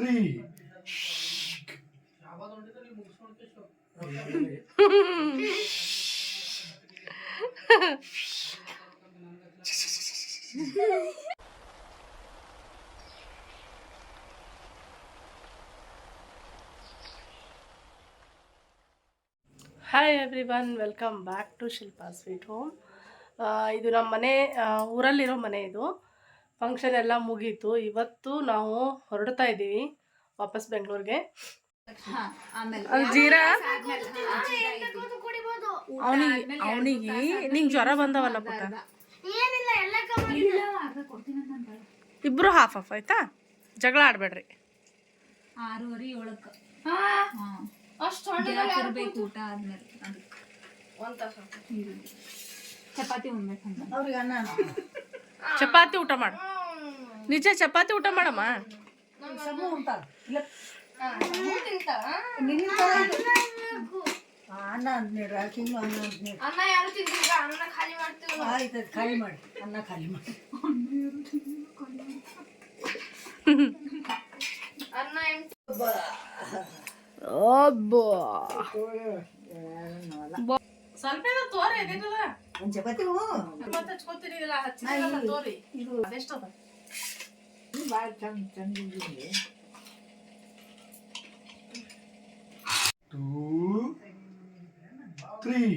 three. Hi everyone welcome back to Shilpa sweet home ಇದು ನಮ್ಮ ಮನೆ ಆ, ಊರಲ್ಲಿರೋ ಮನೆ ಇದು. ಫಂಕ್ಷನ್ ಎಲ್ಲ ಮುಗೀತು. ಇವತ್ತು ನಾವು ಹೊರಡ್ತಾ ಇದ್ದೀವಿ ವಾಪಸ್ ಬೆಂಗಳೂರಿಗೆ. ಜೀರಾ? ಅವನಿಗೆ ಅವನಿಗೆ ನಿಂಗೆ ಜ್ವರ ಬಂದವಲ್ಲ ಪುಟ್ಟ? ಇಬ್ರು ಹಾಫ್ ಆಫ್ ಆಯ್ತಾ? ಜಗಳ ಆಡ್ಬೇಡ್ರಿ. ಆರೂವರೆ ಏಳಕ್ಕ. ಇರ್ಬೇಕು ಊಟ ಆದ್ಮೇಲೆ. ಅದಕ್ಕೆ. ಚಪಾತಿ ಉಣ್ಬೇಕಂತ ಚಪಾತಿ ಊಟ ಮಾಡು. ನಿಜ ಚಪಾತಿ ಊಟ ಮಾಡಮ್ಮ? ಅನ್ನ ಹದಿನೇಳು ಹಾಕಿಂಗ್ ಅನ್ನ ಹದಿನೇಳು ಅನ್ನ ಯಾರು ತಿಂದಿಲ್ಲ ಅನ್ನ ಖಾಲಿ ಮಾಡ್ತೀವಿ. ಆಯ್ತು ಖಾಲಿ ಮಾಡಿ ಅನ್ನ ಖಾಲಿ ಮಾಡಿ ಅನ್ನ ಸ್ವಲ್ಪ ತೋರ ಒಂದು ಚಪಾತಿ ಮತ್ತೆ ಹಚ್ಕೊತೀನಿ ಇದೆಲ್ಲ ಹಚ್ಚಿರಲ್ಲ ತೋರಿ. ಇದು ಅದೆಷ್ಟದ ಭಾಳ ಚಂದ ಚಂದ Two, three.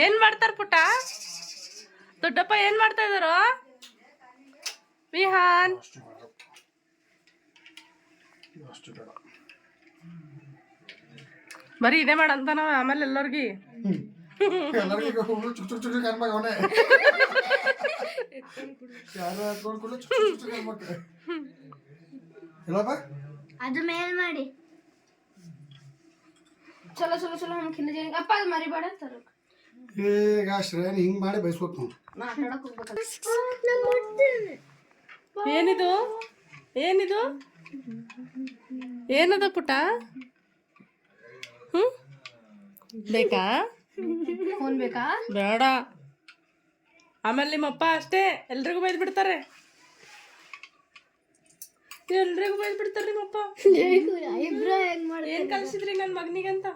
ಏನ್ ಮಾಡ್ತಾರ ಪುಟ್ಟ? ದೊಡ್ಡಪ್ಪ ಏನ್ ಮಾಡ್ತಾ ಇದಾರೋ ವಿಹಾನ್ ಬರೀ ಇದೇ ಮಾಡಂತನ ಆಮೇಲೆ ಎಲ್ಲರಿಗಿ? ಅದು ಮೇಲ್ ಮಾಡಿ. ಚಲೋ ಚಲೋ ಚಲೋ ಹಮ್ ಕಿನ್ನ ಜಾಗ ಅಪ್ಪ ಅದು ಮರಿಬೇಡ ಅಂತಾರ ಈಗ ಶ್ರೇಣಿ ಹಿಂಗ್ ಮಾಡಿ ಬಯಸ್ಬೇಕು ನಾವು ನಾ ಹೋಗ್ಬೇಕು ಏನಿದು? ಏನಿದು? ಏನದ ಪುಟ? ಹ್ಞೂ ಬೇಕಾ? ಫೋನ್ ಬೇಕಾ? ಬೇಡ. ಆಮೇಲೆ ನಿಮ್ಮಪ್ಪ ಅಷ್ಟೇ ಎಲ್ರಿಗೂ ಬೈದ್ ಬಿಡ್ತಾರೆ ಎಲ್ರಿಗೂ ಬೈದ್ ಬಿಡ್ತಾರೆ ನಿಮ್ಮಪ್ಪ ಇಬ್ರು ಹೆಂಗ್ ಮಾಡಿ ಏನ್ ಕಲ್ಸಿದ್ರಿ ನನ್ನ ಮಗನಿಗಂತ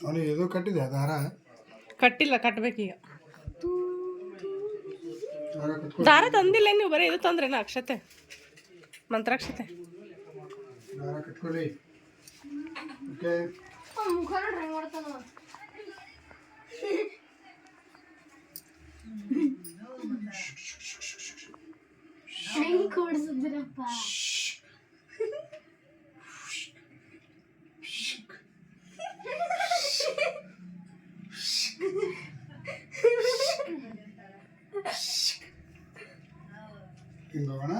ಅವನಿಗೆ ಇದು ಕಟ್ಟಿದೆ ದಾರ. ಕಟ್ಟಿಲ್ಲ ಕಟ್ಬೇಕೀಗ ದಾರ ದಾರ ತಂದಿಲ್ಲ ನೀವು ಬರೀ ಇದು ತಂದ್ರೇನ ಅಕ್ಷತೆ ಮಂತ್ರಾಕ್ಷತೆ ಹೆಂಗ್ ಕೊಡ್ಸಿದ್ರಪ್ಪ ಹಿಂಗೆ ಹೋಗೋಣ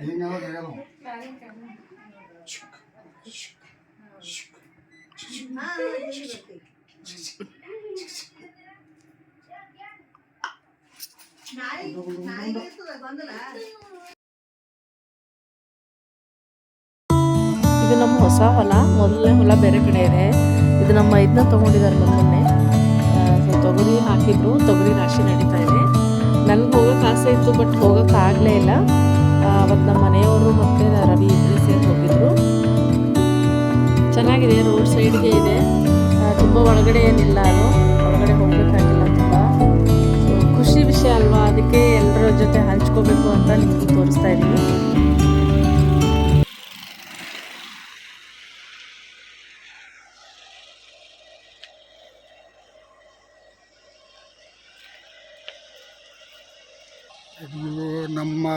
ಹೆಂಗ್ ನೋಡ್ತಾನ ಇದು ನಮ್ಮ ಹೊಸ ಹೊಲ, ಮೊದಲನೇ ಹೊಲ ಬೇರೆ ಕಡೆ ಇದೆ. ಇದು ನಮ್ಮ ಇದನ್ನ ತೊಗೊಂಡಿದ್ದಾರೆ ಮೊದಲನೇ ಸೊ ತೊಗರಿ ಹಾಕಿದ್ರು, ತೊಗರಿ ರಾಶಿ ನಡೀತಾ ಇದೆ. ನನಗೆ ಹೋಗೋಕೆ ಆಸೆ ಇತ್ತು, ಬಟ್ ಹೋಗೋಕೆ ಆಗಲೇ ಇಲ್ಲ. ಅವತ್ತು ನಮ್ಮ ಮನೆಯವರು ಮತ್ತು ರವಿ ಇಬ್ಬರು ಸೇರಿ ಹೋಗಿದ್ರು. ಚೆನ್ನಾಗಿದೆ, ರೋಡ್ ಸೈಡ್ಗೆ ಇದೆ. ತುಂಬ ಒಳಗಡೆ ಏನಿಲ್ಲ ಅದು. ಒಳಗಡೆ ಹೋಗಬೇಕಾಗಿಲ್ಲ ತುಂಬ. ಖುಷಿ ವಿಷಯ ಅಲ್ವಾ? ಅದಕ್ಕೆ ಎಲ್ಲರ ಜೊತೆ ಹಂಚ್ಕೋಬೇಕು ಅಂತ ನಿಮಗೆ ತೋರಿಸ್ತಾ ಇದ್ದೀನಿ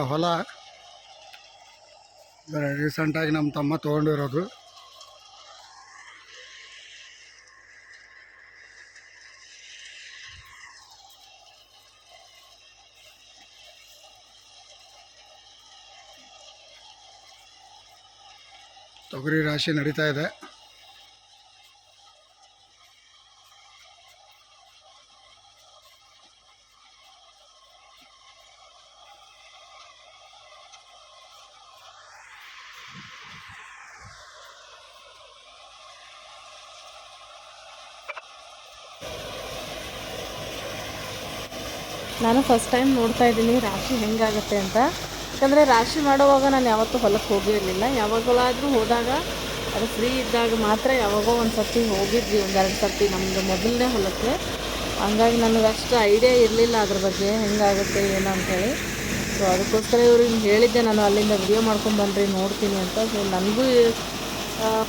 ಹೊಲ ರೀಸೆಂಟಾಗಿ ನಮ್ಮ ತಮ್ಮ ತೊಗೊಂಡಿರೋದು. ತೊಗರಿ ರಾಶಿ ನಡೀತಾ ಇದೆ. ನಾನು ಫಸ್ಟ್ ಟೈಮ್ ನೋಡ್ತಾ ಇದ್ದೀನಿ ರಾಶಿ ಹೆಂಗಾಗುತ್ತೆ ಅಂತ. ಯಾಕಂದರೆ ರಾಶಿ ಮಾಡುವಾಗ ನಾನು ಯಾವತ್ತೂ ಹೊಲಕ್ಕೆ ಹೋಗಿರಲಿಲ್ಲ ಯಾವಾಗಲಾದರೂ ಹೋದಾಗ ಅದು ಫ್ರೀ ಇದ್ದಾಗ ಮಾತ್ರ ಯಾವಾಗೋ ಒಂದು ಸರ್ತಿ ಹೋಗಿದ್ವಿ, ಒಂದೆರಡು ಸರ್ತಿ ನಮ್ಮದು ಮೊದಲನೇ ಹೊಲಕ್ಕೆ. ಹಂಗಾಗಿ ನನಗೆ ಅಷ್ಟು ಐಡಿಯಾ ಇರಲಿಲ್ಲ ಅದ್ರ ಬಗ್ಗೆ, ಹೆಂಗಾಗುತ್ತೆ, ಏನು ಅಂತೇಳಿ. ಸೊ ಅದಕ್ಕೋಸ್ಕರ ಇವ್ರಿಗೆ ಹೇಳಿದ್ದೆ, ನಾನು ಅಲ್ಲಿಂದ ವಿಡಿಯೋ ಮಾಡ್ಕೊಂಡು ಬನ್ನಿರಿ ನೋಡ್ತೀನಿ ಅಂತ. ಸೊ ನನಗೂ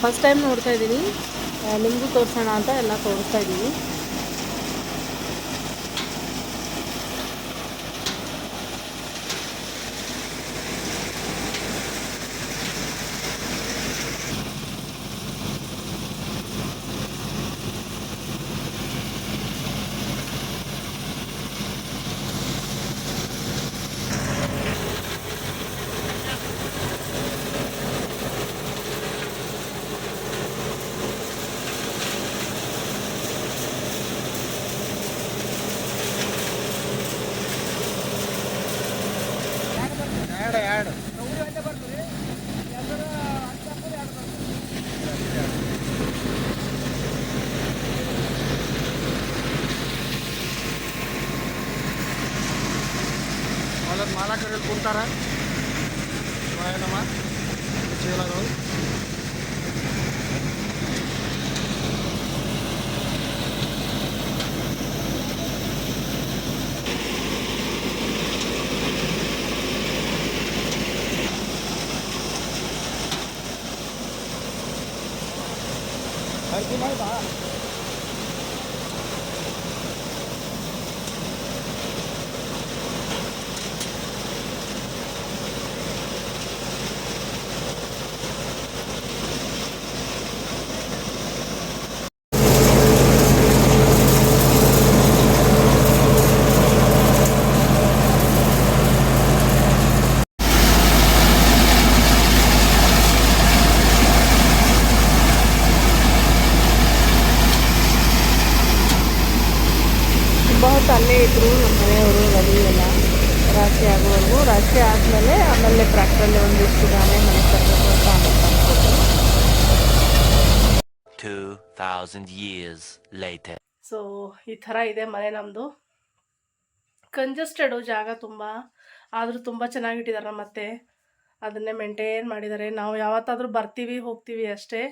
ಫಸ್ಟ್ ಟೈಮ್ ನೋಡ್ತಾ ಇದ್ದೀನಿ. ನಿಮಗೂ ತೋರಿಸೋಣ ಅಂತ ಎಲ್ಲ ತೋರಿಸ್ತಾ ಇದ್ದೀವಿ ಹೊಲದ ಮಾಲಕರು ಇಲ್ಲಿ ಕುಂತಾರ ನಮ್ಮ ಚೀಲಗಳು ತುಂಬ ಹೊತ್ತು ಅಲ್ಲೇ ಇದ್ದರು ನಮ್ಮ ಮನೆಯವರು ರವಿ ಎಲ್ಲ ರಾಶಿ ಆಗುವವರೆಗೂ ರಾಶಿ ಆದಮೇಲೆ ಆಮೇಲೆ ಟ್ರ್ಯಾಕ್ಟ್ರಲ್ಲಿ ಒಂದಿಷ್ಟು ಗಾನೆ ಮನೆ ತರಬೇಕು ಅಂತ ಆಮೇಲೆ ತಂದ್ಕೊಟ್ರು 2,000 years later. ಸೊ ಈ ಥರ ಇದೆ ಮನೆ ನಮ್ಮದು ಕಂಜಸ್ಟೆಡು ಜಾಗ ತುಂಬ. ಆದರೂ ತುಂಬ ಚೆನ್ನಾಗಿಟ್ಟಿದ್ದಾರೆ ಮತ್ತೆ ಅದನ್ನೇ ಮೇಂಟೈನ್ ಮಾಡಿದ್ದಾರೆ. ನಾವು ಯಾವತ್ತಾದರೂ ಬರ್ತೀವಿ ಹೋಗ್ತೀವಿ ಅಷ್ಟೇ.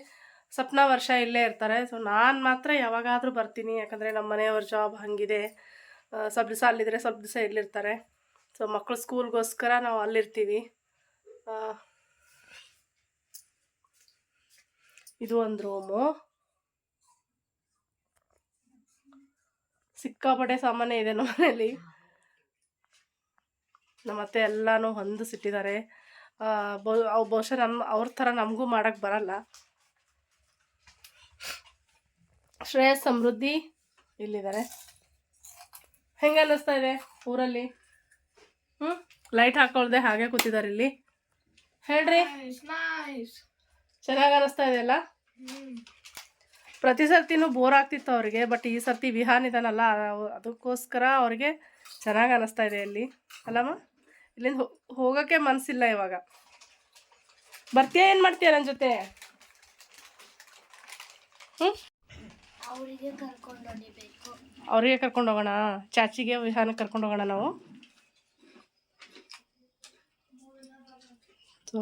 ಸಪ್ನ ವರ್ಷ ಇಲ್ಲೇ ಇರ್ತಾರೆ. ಸೊ ನಾನು ಮಾತ್ರ ಯಾವಾಗಾದರೂ ಬರ್ತೀನಿ. ಯಾಕಂದರೆ ನಮ್ಮ ಮನೆಯವ್ರ ಜಾಬ್ ಹಾಗಿದೆ. ಸ್ವಲ್ಪ ದಿವಸ ಅಲ್ಲಿದ್ದರೆ ಸ್ವಲ್ಪ ದಿವಸ ಇಲ್ಲಿರ್ತಾರೆ. ಸೊ ಮಕ್ಕಳು ಸ್ಕೂಲ್ಗೋಸ್ಕರ ನಾವು ಅಲ್ಲಿರ್ತೀವಿ ಆ, ಇದು ಒಂದು ರೂಮು ಸಿಕ್ಕಾಪಟ್ಟೆ ಸಾಮಾನ್ಯ ಇದೆ ನಮ್ಮ ಮನೇಲಿ. ನಮ್ಮ ಅತ್ತೆ ಎಲ್ಲನೂ ಹೊಂದಿಸಿಟ್ಟಿದ್ದಾರೆ ಬಹುಶಃ ನಮ್ಮ ಅವ್ರ ಥರ ನಮಗೂ ಮಾಡೋಕ್ಕೆ ಬರಲ್ಲ. ಶ್ರೇಯ ಸಮೃದ್ಧಿ ಇಲ್ಲಿದ್ದಾರೆ ಹೆಂಗೆ ಅನ್ನಿಸ್ತಾ ಇದೆ ಊರಲ್ಲಿ? ಹ್ಞೂ ಲೈಟ್ ಹಾಕೊಳ್ದೆ ಹಾಗೆ ಕೂತಿದ್ದಾರೆ ಇಲ್ಲಿ. ಹೇಳ್ರಿ. ಚೆನ್ನಾಗಿ ಅನ್ನಿಸ್ತಾ ಇದೆಯಲ್ಲ ಪ್ರತಿ ಸರ್ತಿನೂ ಬೋರ್ ಆಗ್ತಿತ್ತು ಅವರಿಗೆ ಬಟ್ ಈ ಸರ್ತಿ ವಿಹಾನ್ ಇದಾನಲ್ಲ ಅದಕ್ಕೋಸ್ಕರ ಅವ್ರಿಗೆ ಚೆನ್ನಾಗಿ ಅನ್ನಿಸ್ತಾ ಇದೆ ಇಲ್ಲಿ. ಅಲ್ಲಮ್ಮ? ಇಲ್ಲಿಂದ ಹೋಗೋಕ್ಕೆ ಮನಸ್ಸಿಲ್ಲ ಇವಾಗ. ಬರ್ತೀಯಾ ಏನು ಮಾಡ್ತೀಯ ನನ್ನ ಜೊತೆ? ಹ್ಞೂ ಅವರಿಗೆ ಕರ್ಕೊಂಡು ಹೋಗೋಣ? ಚಾಚಿಗೆ ವಿಹಾನ ಕರ್ಕೊಂಡು ಹೋಗೋಣ ನಾವು?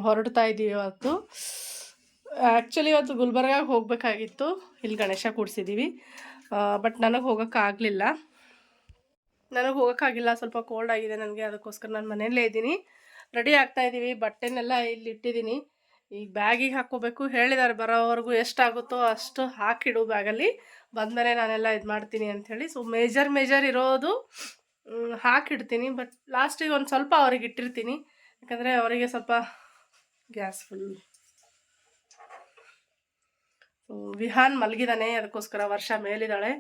ಹೊರಡ್ತಾ ಇದ್ದೀವಿ ಇವತ್ತು. ಆ್ಯಕ್ಚುಲಿ ಇವತ್ತು ಗುಲ್ಬರ್ಗಾಗ ಹೋಗಬೇಕಾಗಿತ್ತು. ಇಲ್ಲಿ ಗಣೇಶ ಕೂಡಿಸಿದ್ದೀವಿ ಬಟ್ ನನಗೆ ಹೋಗೋಕ್ಕಾಗಲಿಲ್ಲ ನನಗೆ ಹೋಗೋಕ್ಕಾಗಿಲ್ಲ ಸ್ವಲ್ಪ ಕೋಲ್ಡ್ ಆಗಿದೆ ನನಗೆ. ಅದಕ್ಕೋಸ್ಕರ ನಾನು ಮನೆಯಲ್ಲೇ ಇದ್ದೀನಿ. ರೆಡಿ ಆಗ್ತಾ ಇದ್ದೀವಿ ಬಟ್ಟೆನೆಲ್ಲ ಇಲ್ಲಿ ಇಟ್ಟಿದ್ದೀನಿ. ಈಗ ಬ್ಯಾಗಿಗೆ ಹಾಕ್ಕೋಬೇಕು. ಹೇಳಿದ್ದಾರೆ ಬರೋವರೆಗೂ ಎಷ್ಟಾಗುತ್ತೋ ಅಷ್ಟು ಹಾಕಿಡು ಬ್ಯಾಗಲ್ಲಿ. ಬಂದಮೇಲೆ ನಾನೆಲ್ಲ ಇದು ಮಾಡ್ತೀನಿ ಅಂಥೇಳಿ ಸೊ ಮೇಜರ್ ಮೇಜರ್ ಇರೋದು ಹಾಕಿಡ್ತೀನಿ. ಬಟ್ ಲಾಸ್ಟಿಗೆ ಒಂದು ಸ್ವಲ್ಪ ಅವ್ರಿಗೆ ಇಟ್ಟಿರ್ತೀನಿ. ಯಾಕಂದರೆ ಅವರಿಗೆ ಸ್ವಲ್ಪ ಗ್ಯಾಸ್ ಫುಲ್ ವಿಹಾನ್ ಮಲಗಿದಾನೆ, ಅದಕ್ಕೋಸ್ಕರ ವರ್ಷ ಮೇಲಿದ್ದಾಳೆ.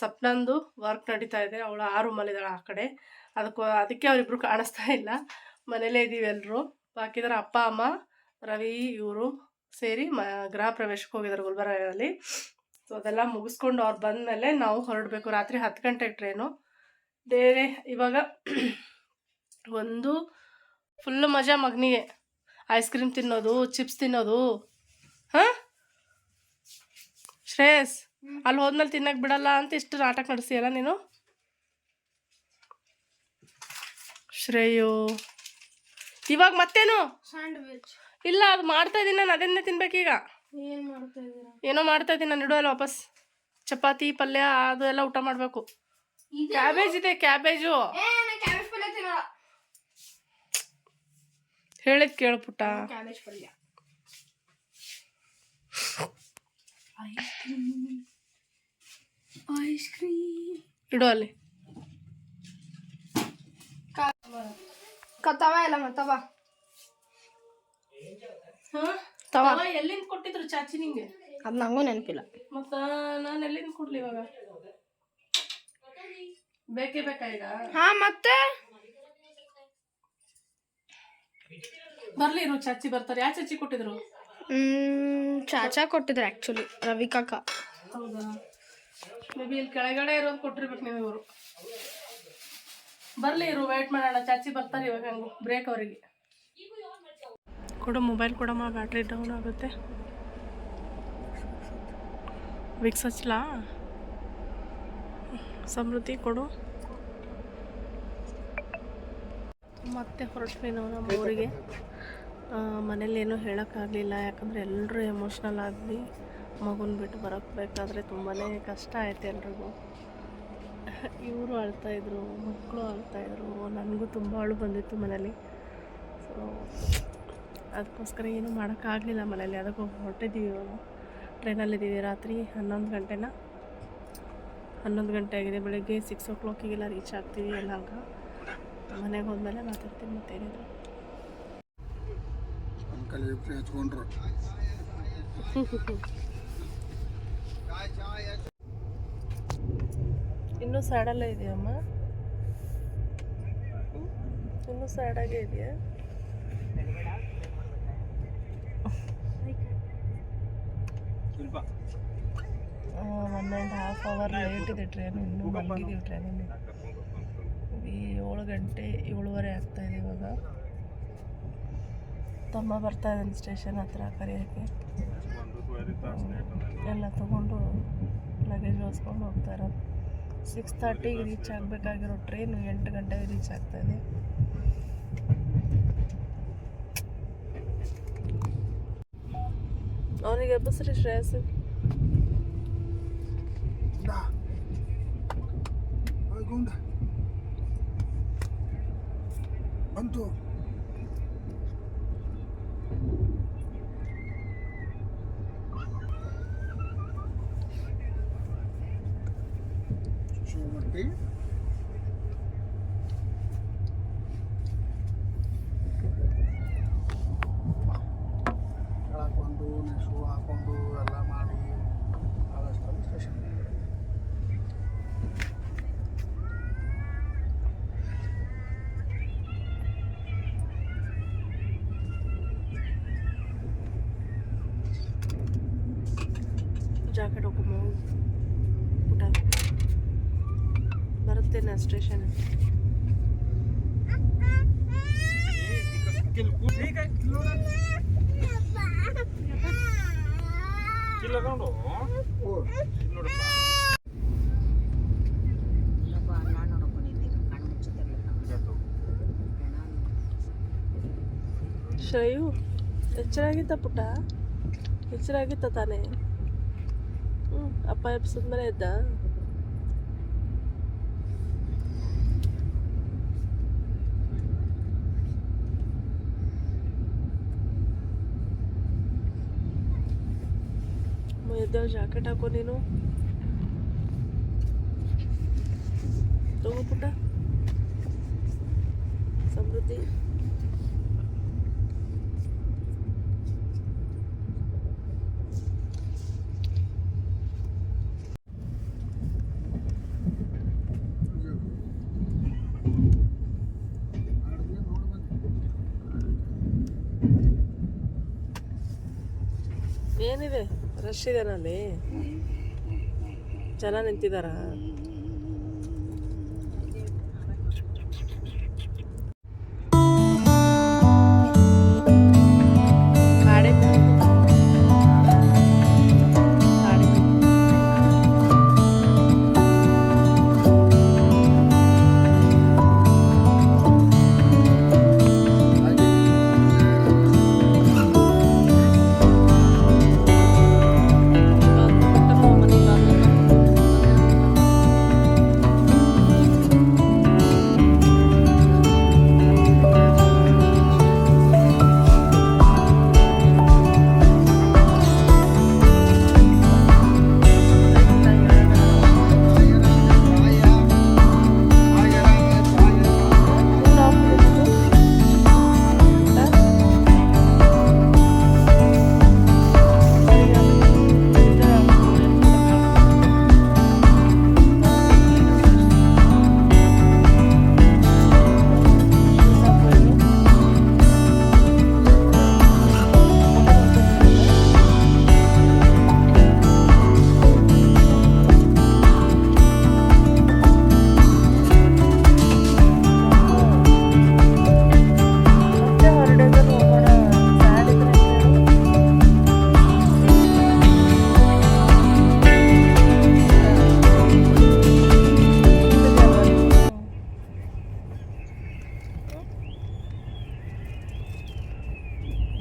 ಸಪ್ನಂದು ವರ್ಕ್ ನಡೀತಾ ಇದೆ, ಅವಳು ಆರು ಮಲಿದಾಳೆ ಆ ಕಡೆ. ಅದಕ್ಕೂ, ಅದಕ್ಕೆ ಅವರಿಬ್ರು ಕಾಣಿಸ್ತಾ ಇಲ್ಲ. ಮನೇಲೇ ಇದ್ದೀವಿ ಎಲ್ಲರೂ ಬಾಕಿದ್ರೆ ಅಪ್ಪ, ಅಮ್ಮ, ರವಿ, ಇವರು ಸೇರಿ ಮ, ಗೃಹ ಪ್ರವೇಶಕ್ಕೆ ಹೋಗಿದ್ದಾರೆ ಗುಲ್ಬರ್ಗಲ್ಲಿ ಸೊ, ಅದೆಲ್ಲ ಮುಗಿಸ್ಕೊಂಡು ಅವ್ರು ಬಂದಮೇಲೆ ನಾವು ಹೊರಡಬೇಕು. ರಾತ್ರಿ ಹತ್ತು ಗಂಟೆ ಟ್ರೈನು ಬೇರೆ, ಇವಾಗ ಒಂದು ಫುಲ್ಲು ಮಜಾ ಮಗನಿಗೆ. ಐಸ್ ಕ್ರೀಮ್ ತಿನ್ನೋದು ಚಿಪ್ಸ್ ತಿನ್ನೋದು ಶ್ರೇಯಸ್ ಅಲ್ಲಿ ಹೋದ್ಮೇಲೆ ತಿನ್ನಕ್ಕೆ ಬಿಡಲ್ಲ ಅಂತ ಇಷ್ಟು ನಾಟಕ ನಡೆಸಿಯಲ್ಲ ನೀನು? ಶ್ರೇಯೋ. ಇವಾಗ ಮತ್ತೇನು? ಸ್ಯಾಂಡ್ವಿಚ್ ಇಲ್ಲ ಅದು ಮಾಡ್ತಾ ಇದ್ದೀನಿ ನಾನು ಅದನ್ನೇ ತಿನ್ಬೇಕೀಗ ಏನು ಮಾಡ್ತಾ ಇದ್ದೀರಾ ಏನೋ ಮಾಡ್ತಾ ಇದ್ದೀನಿ ನಾನು ಇಡೋಲ್ಲ ವಾಪಸ್. ಚಪಾತಿ ಪಲ್ಯ ಅದು ಎಲ್ಲ ಊಟ ಮಾಡಬೇಕು. ಕ್ಯಾಬೇಜ್ ಇದೆ ಕ್ಯಾಬೇಜು. ಹೇಳಿದ್ ಕೇಳು ಪುಟ್ಟ. ಕ್ಯಾಬೇಜ್ ಪಲ್ಯ ಐಸ್ ಕ್ರೀಮ್ ಇಡು ಅಲ್ಲಿ. ಕತ್ತವ ಇಲ್ಲ ಮತ್ತವ ತವ. ಎಲ್ಲಿಂದ ಕೊಟ್ಟಿದ್ರು ಚಾಚಿ ನಿಂಗೆ? ಅದು ನಂಗೂ ನೆನಪಿಲ್ಲ. ಮತ್ತ ನಾನು ಎಲ್ಲಿಂದ ಕೊಡ್ಲಿ ಇವಾಗ? ಬೇಕೇ ಬೇಕಾ ಈಗ ಹಾ ಮತ್ತೆ? ಬರ್ಲಿ ಇರು ಚಾಚಿ ಬರ್ತಾರೆ. ಯಾವ ಚಾಚಿ ಕೊಟ್ಟಿದ್ರು? ಚಾಚಾ ಕೊಟ್ಟಿದ್ರು ಆಕ್ಚುಲಿ ರವಿ ಕಾಕ ಹೌದಾ? ಮೇ ಬಿ ಇಲ್ಲಿ ಕೆಳಗಡೆ ಇರೋದು ಕೊಟ್ಟಿರ್ಬೇಕು ನೀವು ಇವರು. ಬರಲಿ ಇರು ವೇಟ್ ಮಾಡೋಣ. ಚಾಚಿ ಬರ್ತಾರೆ ಇವಾಗ ಹಂಗು ಬ್ರೇಕ್ ಅವರಿಗೆ. ಕೊಡು ಮೊಬೈಲ್ ಕೊಡಮ್ಮ ಬ್ಯಾಟ್ರಿ ಡೌನ್ ಆಗುತ್ತೆ. ವಿಕ್ಸ್ ಹಚ್ಲಾ ಸಮೃದ್ಧಿ ಕೊಡು. ಮತ್ತೆ ಹೊರಟ್ವಿ ನಾವು ನಮ್ಮ ಊರಿಗೆ. ಮನೇಲಿ ಏನೂ ಹೇಳೋಕ್ಕಾಗಲಿಲ್ಲ, ಯಾಕಂದರೆ ಎಲ್ಲರೂ ಎಮೋಷ್ನಲ್ ಆದ್ವಿ. ಮಗುನ ಬಿಟ್ಟು ಬರೋಕ್ಕೆ ಬೇಕಾದರೆ ತುಂಬಾ ಕಷ್ಟ ಆಯಿತು ಎಲ್ರಿಗೂ. ಇವರು ಅಳ್ತಾಯಿದ್ರು ಮಕ್ಕಳು ಅಳ್ತಾಯಿದ್ರು ನನಗೂ ತುಂಬ ಅಳು ಬಂದಿತ್ತು ಮನೇಲಿ. ಸೊ ಅದಕ್ಕೋಸ್ಕರ ಏನೂ ಮಾಡೋಕ್ಕಾಗಲಿಲ್ಲ ಮನೇಲಿ. ಅದಕ್ಕೆ ಹೊರಟಿದ್ದೀವಿ ಇವಾಗ. ಟ್ರೈನಲ್ಲಿದ್ದೀವಿ ರಾತ್ರಿ ಹನ್ನೊಂದು ಗಂಟೆನ? ಹನ್ನೊಂದು ಗಂಟೆ ಆಗಿದೆ. ಬೆಳಗ್ಗೆ ಸಿಕ್ಸ್ ಓ ಕ್ಲಾಕಿಗೆಲ್ಲ ರೀಚ್ ಆಗ್ತೀವಿ ಎಲ್ಲಾಗ ಮನೆಗೆ ಹೋದ್ಮೇಲೆ ಮಾತಾಡ್ತೀನಿ ಮತ್ತೇನಿದ್ರು ಅಂಕಲ್ ಹಚ್ಕೊಂಡ್ರು ಇನ್ನೂ ಸ್ಯಾಡಲ್ಲೇ ಇದೆಯಮ್ಮ? ಇನ್ನೂ ಸ್ಯಾಡಾಗೇ ಇದೆಯಾ? One and half hour late ಇದೆ ಟ್ರೈನು ಇನ್ನೂ ಮಲಗಿದ್ದೀವಿ ಟ್ರೈನಲ್ಲಿ ಈ ಏಳು ಗಂಟೆ ಏಳುವರೆ ಆಗ್ತಾ ಇದೆ ಇವಾಗ. ತಮ್ಮ ಬರ್ತಾ ಇದ್ದಾನೆ ಸ್ಟೇಷನ್ ಹತ್ರ ಕರೆಯೋಕ್ಕೆ. ಎಲ್ಲ ತೊಗೊಂಡು ಲಗೇಜ್ ಹೊಸ್ಕೊಂಡು ಹೋಗ್ತಾ ಇರೋದು. ಸಿಕ್ಸ್ ತರ್ಟಿಗೆ ರೀಚ್ ಆಗಬೇಕಾಗಿರೋ ಟ್ರೈನು ಎಂಟು ಗಂಟೆಗೆ ರೀಚ್ ಆಗ್ತಾ ಇದೆ. ಅವನಿಗೆ ಎಬ್ಬಿಸ್ರಿ ಶ್ರೇಯಸ್ ಬಂತು. ಶಿವಮೂರ್ತಿ ಹಾಕೊಂಡು ಶೂ ಹಾಕೊಂಡು ಎಲ್ಲ ಮಾಡಿ ಭಾಳಷ್ಟು ಸ್ಟೇಷನ್ ಜಾಕೆಟ್ ಹಾಕೊಂಬ ಊಟ ಬರುತ್ತೇನೆ ಸ್ಟೇಷನ್ ಶ್ರೇಯು ಎಚ್ಚರಾಗಿತ್ತ ಪುಟ್ಟ? ಎಚ್ಚರಾಗಿತ್ತ ತಾನೇ? ಹ್ಞೂ ಅಪ್ಪ ಎಬ್ಸಿದ್ಮೇಲೆ ಎದ್ದ ಎದ್ದೇಳು ಜಾಕೆಟ್ ಹಾಕೋ ನೀನು? ತಗೋ ಪುಟ್ಟ. ಸಮೃದ್ಧಿ. ಏನಿದೆ? ರಶ್ ಇದೆನಲ್ಲಿ ಜನ ನಿಂತಿದ್ದಾರಾ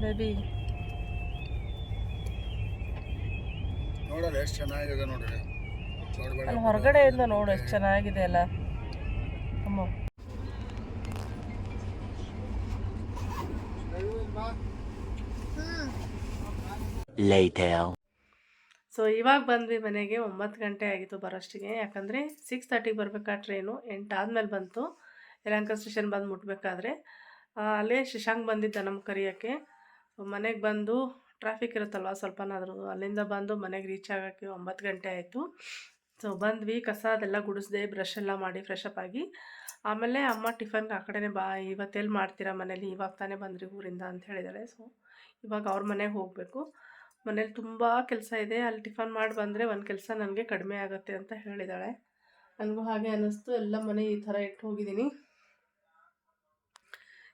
ಬೇಬಿ ನೋಡಲ್ಲ ಎಷ್ಟು ಚೆನ್ನಾಗಿದೆ ನೋಡ್ರಿ. ಅಲ್ಲಿ ಇಂದ ನೋಡು ಎಷ್ಟು ಚೆನ್ನಾಗಿದೆ ಅಲ್ಲ ಅಮ್ಮ. ಸೊ ಇವಾಗ ಬಂದ್ವಿ ಮನೆಗೆ ಒಂಬತ್ತು ಗಂಟೆ ಆಗಿತ್ತು ಬರೋಷ್ಟಿಗೆ. ಯಾಕಂದರೆ ಸಿಕ್ಸ್ ತರ್ಟಿಗೆ ಬರಬೇಕಾ ಟ್ರೈನು ಎಂಟಾದ್ಮೇಲೆ ಬಂತು. ಯಲಂಕ ಸ್ಟೇಷನ್ ಬಂದು ಮುಟ್ಬೇಕಾದ್ರೆ. ಅಲ್ಲೇ ಶಶಾಂಕ್ ಬಂದಿದ್ದ ನಮ್ಮ ಕರಿಯೋಕ್ಕೆ. ಮನೆಗೆ ಬಂದು ಟ್ರಾಫಿಕ್ ಇರುತ್ತಲ್ವ ಸ್ವಲ್ಪನಾದರೂ, ಅಲ್ಲಿಂದ ಬಂದು ಮನೆಗೆ ರೀಚ್ ಆಗೋಕ್ಕೆ ಒಂಬತ್ತು ಗಂಟೆ ಆಯಿತು. ಸೊ ಬಂದ್ವಿ, ಕಸ ಅದೆಲ್ಲ ಗುಡಿಸ್ದೆ ಬ್ರಷ್ ಎಲ್ಲ ಮಾಡಿ ಫ್ರೆಶ್ ಅಪ್ ಆಗಿ. ಆಮೇಲೆ ಅಮ್ಮ ಟಿಫನ್ಗೆ ಆ ಕಡೆನೇ ಬಾ ಇವತ್ತೆಲ್ಲಿ ಮಾಡ್ತೀರಾ ಮನೇಲಿ? ಇವಾಗ ತಾನೇ ಬಂದ್ರಿ ಊರಿಂದ ಅಂತ ಹೇಳಿದಾಳೆ. ಸೊ ಇವಾಗ ಅವ್ರ ಮನೆಗೆ ಹೋಗಬೇಕು. ಮನೇಲಿ ತುಂಬ ಕೆಲಸ ಇದೆ. ಅಲ್ಲಿ ಟಿಫನ್ ಮಾಡಿ ಬಂದರೆ ಒಂದು ಕೆಲಸ ನನಗೆ ಕಡಿಮೆ ಆಗುತ್ತೆ ಅಂತ ಹೇಳಿದಾಳೆ. ನನಗೂ ಹಾಗೆ ಅನ್ನಿಸ್ತು ಎಲ್ಲ ಮನೆ ಈ ಥರ ಇಟ್ಟು ಹೋಗಿದ್ದೀನಿ.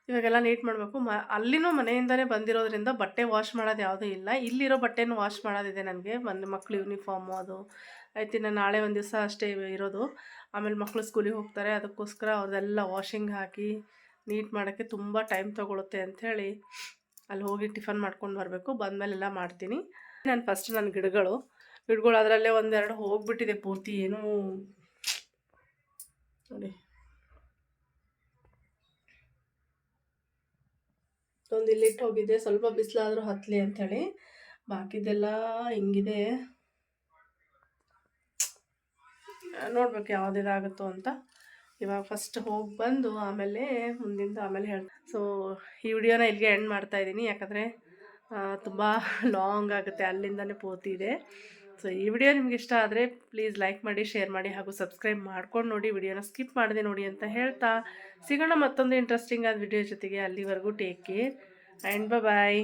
ಇವಾಗೆಲ್ಲ ನೀಟ್ ಮಾಡಬೇಕು. ಮ, ಅಲ್ಲಿನೂ ಮನೆಯಿಂದನೇ ಬಂದಿರೋದ್ರಿಂದ ಬಟ್ಟೆ ವಾಶ್ ಮಾಡೋದು ಯಾವುದೂ ಇಲ್ಲ. ಇಲ್ಲಿರೋ ಬಟ್ಟೆನ ವಾಶ್ ಮಾಡೋದಿದೆ ನನಗೆ. ಒಂದು ಮಕ್ಳು ಯೂನಿಫಾರ್ಮು ಅದು. ಆಯ್ತು ಇನ್ನು ನಾಳೆ ಒಂದು ದಿವಸ ಅಷ್ಟೇ ಇರೋದು. ಆಮೇಲೆ ಮಕ್ಕಳು ಸ್ಕೂಲಿಗೆ ಹೋಗ್ತಾರೆ. ಅದಕ್ಕೋಸ್ಕರ ಅವ್ರದ್ದೆಲ್ಲ ವಾಷಿಂಗ್ ಹಾಕಿ ನೀಟ್ ಮಾಡೋಕ್ಕೆ ತುಂಬ ಟೈಮ್ ತೊಗೊಳುತ್ತೆ ಅಂಥೇಳಿ ಅಲ್ಲಿ ಹೋಗಿ ಟಿಫನ್ ಮಾಡ್ಕೊಂಡು ಬರಬೇಕು. ಬಂದಮೇಲೆಲ್ಲ ಮಾಡ್ತೀನಿ. ನಾನು ಫಸ್ಟ್ ನನ್ನ ಗಿಡಗಳು. ಗಿಡಗಳು ಅದರಲ್ಲೇ ಒಂದೆರಡು ಹೋಗ್ಬಿಟ್ಟಿದೆ ಪೂರ್ತಿ. ಏನೂ ನೋಡಿ. ಒಂದು ಇಲ್ಲಿಟ್ಟು ಹೋಗಿದ್ದೆ ಸ್ವಲ್ಪ ಬಿಸಿಲಾದರೂ ಹತ್ತಲಿ ಅಂಥೇಳಿ ಬಾಕಿದೆಲ್ಲ ಹಿಂಗಿದೆ. ನೋಡ್ಬೇಕು ಯಾವ್ದು ಇದಾಗುತ್ತೋ ಅಂತ. ಇವಾಗ ಫಸ್ಟ್ ಹೋಗಿ ಬಂದು ಆಮೇಲೆ ಮುಂದಿಂದ ಆಮೇಲೆ ಹೇಳಿ ಸೊ ಈ ವಿಡಿಯೋನ ಇಲ್ಲಿಗೆ ಎಂಡ್ ಮಾಡ್ತಾ ಇದ್ದೀನಿ. ಯಾಕಂದರೆ ತುಂಬ ಲಾಂಗ್ ಆಗುತ್ತೆ. ಅಲ್ಲಿಂದಲೇ ಪೋತಿದೆ ಸೊ ಈ ವಿಡಿಯೋ ನಿಮ್ಗೆ ಇಷ್ಟ ಆದರೆ ಪ್ಲೀಸ್ ಲೈಕ್ ಮಾಡಿ ಶೇರ್ ಮಾಡಿ ಹಾಗೂ ಸಬ್ಸ್ಕ್ರೈಬ್ ಮಾಡ್ಕೊಂಡು ನೋಡಿ ವಿಡಿಯೋನ ಸ್ಕಿಪ್ ಮಾಡಿದೆ ನೋಡಿ ಅಂತ ಹೇಳ್ತಾ ಸಿಗೋಣ ಮತ್ತೊಂದು ಇಂಟ್ರೆಸ್ಟಿಂಗ್ ಆದ ವಿಡಿಯೋ ಜೊತೆಗೆ ಅಲ್ಲಿವರೆಗೂ ಟೇಕ್ ಕೇರ್ ಆ್ಯಂಡ್ ಬಾಯ್